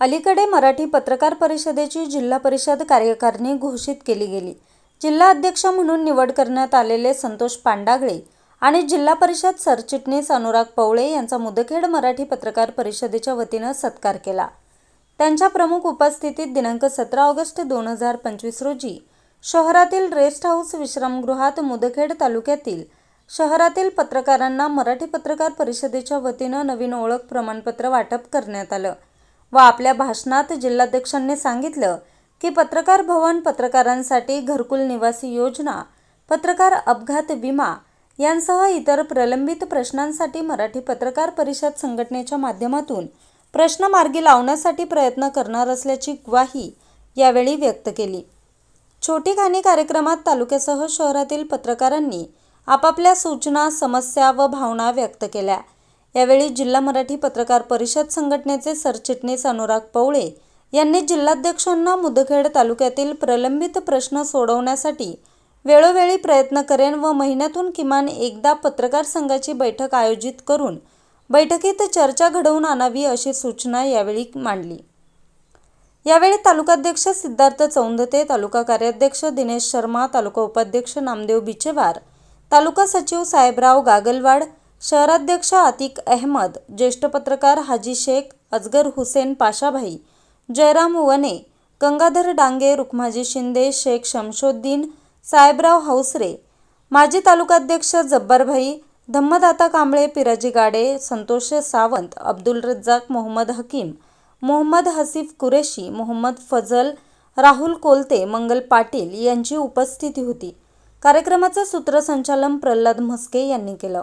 अलीकडे मराठी पत्रकार परिषदेची जिल्हा परिषद कार्यकारिणी घोषित केली गेली. जिल्हा अध्यक्ष म्हणून निवड करण्यात आलेले संतोष पांडागळे आणि जिल्हा परिषद सरचिटणीस अनुराग पवळे यांचा मुदखेड मराठी पत्रकार परिषदेच्या वतीनं सत्कार केला. त्यांच्या प्रमुख उपस्थितीत दिनांक सतरा ऑगस्ट दोन हजार पंचवीस रोजी शहरातील रेस्ट हाऊस विश्रामगृहात मुदखेड तालुक्यातील शहरातील पत्रकारांना मराठी पत्रकार परिषदेच्या वतीनं नवीन ओळख प्रमाणपत्र वाटप करण्यात आलं. व आपल्या भाषणात जिल्हाध्यक्षांनी सांगितलं की पत्रकार भवन पत्रकारांसाठी घरकुल निवासी योजना पत्रकार अपघात विमा यांसह इतर प्रलंबित प्रश्नांसाठी मराठी पत्रकार परिषद संघटनेच्या माध्यमातून प्रश्न मार्गी लावण्यासाठी प्रयत्न करणार असल्याची ग्वाही यावेळी व्यक्त केली. छोटी खाणी कार्यक्रमात तालुक्यासह शहरातील पत्रकारांनी आपापल्या सूचना समस्या व भावना व्यक्त केल्या. यावेळी जिल्हा मराठी पत्रकार परिषद संघटनेचे सरचिटणीस अनुराग पवळे यांनी जिल्हाध्यक्षांना मुदखेड तालुक्यातील प्रलंबित प्रश्न सोडवण्यासाठी वेळोवेळी प्रयत्न करेन व महिन्यातून किमान एकदा पत्रकार संघाची बैठक आयोजित करून बैठकीत चर्चा घडवून आणावी अशी सूचना यावेळी मांडली. यावेळी तालुकाध्यक्ष सिद्धार्थ चौंधते तालुका कार्याध्यक्ष दिनेश शर्मा तालुका उपाध्यक्ष नामदेव बिचेवार तालुका सचिव साहेबराव गागलवाड शहराध्यक्ष आतिक अहमद ज्येष्ठ पत्रकार हाजी शेख अजगर हुसेन पाशाभाई जयराम वने गंगाधर डांगे रुखमाजी शिंदे शेख शमशोद्दीन साहेबराव हौसरे माजी तालुकाध्यक्ष जब्बारभाई धम्मदाता कांबळे पिराजी गाडे संतोष सावंत अब्दुल रज्जाक मोहम्मद हकीम मोहम्मद हसीफ कुरेशी मोहम्मद फजल राहुल कोलते मंगल पाटील यांची उपस्थिती होती. कार्यक्रमाचं सूत्रसंचालन प्रल्हाद म्हस्के यांनी केलं.